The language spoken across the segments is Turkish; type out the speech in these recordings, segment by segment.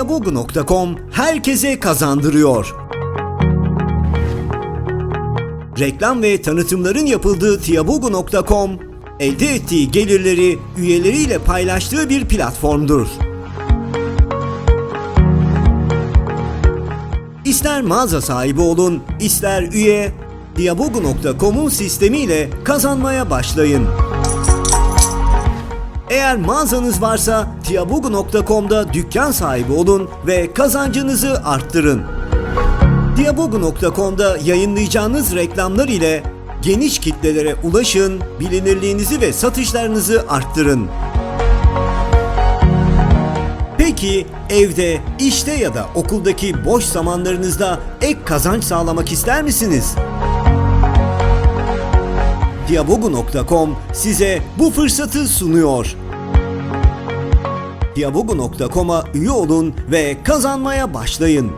Tiabugu.com herkese kazandırıyor. Reklam ve tanıtımların yapıldığı Tiabugu.com, elde ettiği gelirleri üyeleriyle paylaştığı bir platformdur. İster mağaza sahibi olun, ister üye, Diabugu.com'un sistemiyle kazanmaya başlayın. Eğer mağazanız varsa Diabugu.com'da dükkan sahibi olun ve kazancınızı arttırın. Diabugu.com'da yayınlayacağınız reklamlar ile geniş kitlelere ulaşın, bilinirliğinizi ve satışlarınızı arttırın. Peki evde, işte ya da okuldaki boş zamanlarınızda ek kazanç sağlamak ister misiniz? Diabogu.com size bu fırsatı sunuyor. Diabogu.com'a üye olun ve kazanmaya başlayın.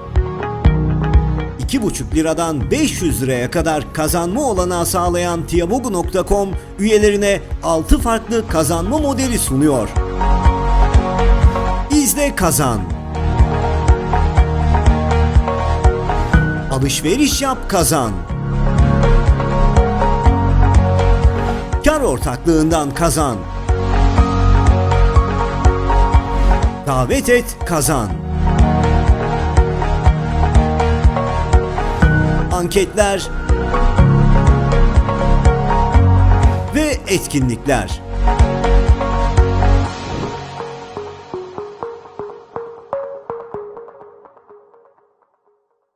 2,5 liradan 500 liraya kadar kazanma olanağı sağlayan Tiabogu.com üyelerine 6 farklı kazanma modeli sunuyor. İzle kazan. Alışveriş yap kazan. Ortaklığından kazan. Davet et kazan. Anketler ve etkinlikler.